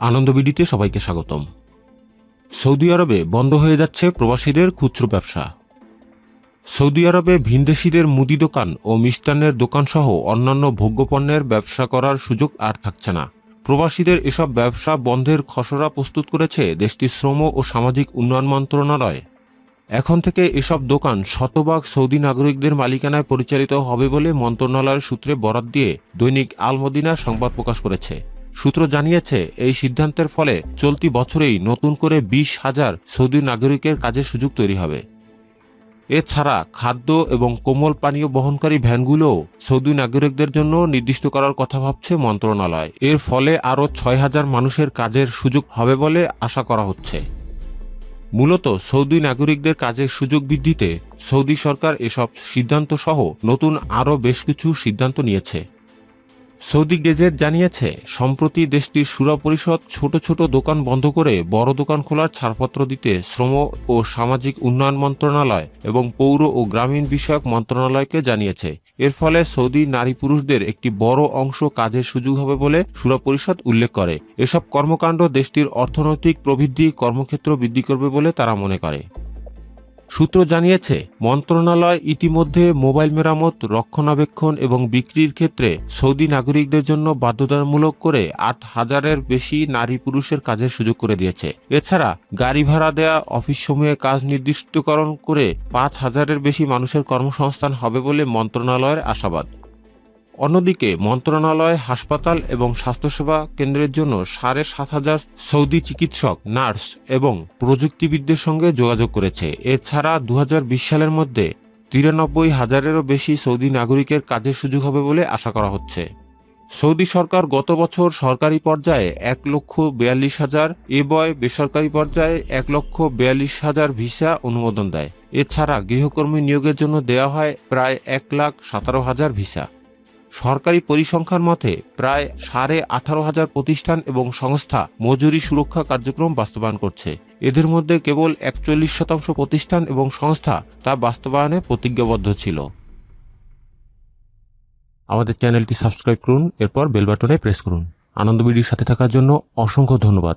আনন্দবিডিতে সবাইকে স্বাগতম। সৌদি আরবে বন্ধ হয়ে যাচ্ছে প্রবাসীদের খুচরো ব্যবসা। সৌদি আরবে ভিনদেশিদের মুদি দোকান ও মিষ্টান্নের দোকানসহ অন্যান্য ভোগ্যপণ্যের ব্যবসা করার সুযোগ আর থাকছে না। প্রবাসীদের এসব ব্যবসা বন্ধের খসড়া প্রস্তুত করেছে দেশটির শ্রম ও সামাজিক উন্নয়ন মন্ত্রণালয়। এখন থেকে এসব দোকান শতভাগ সৌদি নাগরিকদের মালিকানায় পরিচালিত হবে বলে মন্ত্রণালয়ের সূত্রে বরাত দিয়ে দৈনিক আলমদিনা সংবাদ প্রকাশ করেছে। সূত্র জানিয়েছে, এই সিদ্ধান্তের ফলে চলতি বছরেই নতুন করে বিশ হাজার সৌদি নাগরিকের কাজের সুযোগ তৈরি হবে। এছাড়া খাদ্য এবং কোমল পানীয় বহনকারী ভ্যানগুলোও সৌদি নাগরিকদের জন্য নির্দিষ্ট করার কথা ভাবছে মন্ত্রণালয়। এর ফলে আরও ছয় হাজার মানুষের কাজের সুযোগ হবে বলে আশা করা হচ্ছে। মূলত সৌদি নাগরিকদের কাজের সুযোগ বৃদ্ধিতে সৌদি সরকার এসব সিদ্ধান্ত সহ নতুন আরও বেশ কিছু সিদ্ধান্ত নিয়েছে। সৌদি গেজেট জানিয়েছে, সম্প্রতি দেশটির সুরা পরিষদ ছোট ছোট দোকান বন্ধ করে বড় দোকান খোলার ছাড়পত্র দিতে শ্রম ও সামাজিক উন্নয়ন মন্ত্রণালয় এবং পৌর ও গ্রামীণ বিষয়ক মন্ত্রণালয়কে জানিয়েছে। এর ফলে সৌদি নারী পুরুষদের একটি বড় অংশ কাজের সুযোগ হবে বলে সুরা পরিষদ উল্লেখ করে। এসব কর্মকাণ্ড দেশটির অর্থনৈতিক প্রবৃদ্ধি কর্মক্ষেত্র বৃদ্ধি করবে বলে তারা মনে করে। সূত্র জানিয়েছে, মন্ত্রণালয় ইতিমধ্যে মোবাইল মেরামত, রক্ষণাবেক্ষণ এবং বিক্রির ক্ষেত্রে সৌদি নাগরিকদের জন্য বাধ্যতামূলক করে আট হাজারের বেশি নারী পুরুষের কাজের সুযোগ করে দিয়েছে। এছাড়া গাড়ি ভাড়া দেয়া, অফিস সমূহে কাজ নির্দিষ্টকরণ করে পাঁচ হাজারের বেশি মানুষের কর্মসংস্থান হবে বলে মন্ত্রণালয়ের আশাবাদ। অন্যদিকে মন্ত্রণালয়, হাসপাতাল এবং স্বাস্থ্যসেবা কেন্দ্রের জন্য সাড়ে সাত হাজার সৌদি চিকিৎসক, নার্স এবং প্রযুক্তিবিদদের সঙ্গে যোগাযোগ করেছে। এছাড়া দু বিশ সালের মধ্যে তিরানব্বই হাজারেরও বেশি সৌদি নাগরিকের কাজের সুযোগ হবে বলে আশা করা হচ্ছে। সৌদি সরকার গত বছর সরকারি পর্যায়ে এক লক্ষ বিয়াল্লিশ হাজার এবয় বেসরকারি পর্যায়ে এক লক্ষ বিয়াল্লিশ হাজার ভিসা অনুমোদন দেয়। এছাড়া গৃহকর্মী নিয়োগের জন্য দেওয়া হয় প্রায় এক লাখ সতেরো হাজার ভিসা। সরকারি পরিসংখ্যান মতে প্রায় সাড়ে আঠারো হাজার প্রতিষ্ঠান এবং সংস্থা মজুরি সুরক্ষা কার্যক্রম বাস্তবায়ন করছে। এদের মধ্যে কেবল একচল্লিশ শতাংশ প্রতিষ্ঠান এবং সংস্থা তা বাস্তবায়নে প্রতিজ্ঞাবদ্ধ ছিল। আমাদের চ্যানেলটি সাবস্ক্রাইব করুন, এরপর বেলবাটনে প্রেস করুন। আনন্দ ভিডিওর সাথে থাকার জন্য অসংখ্য ধন্যবাদ।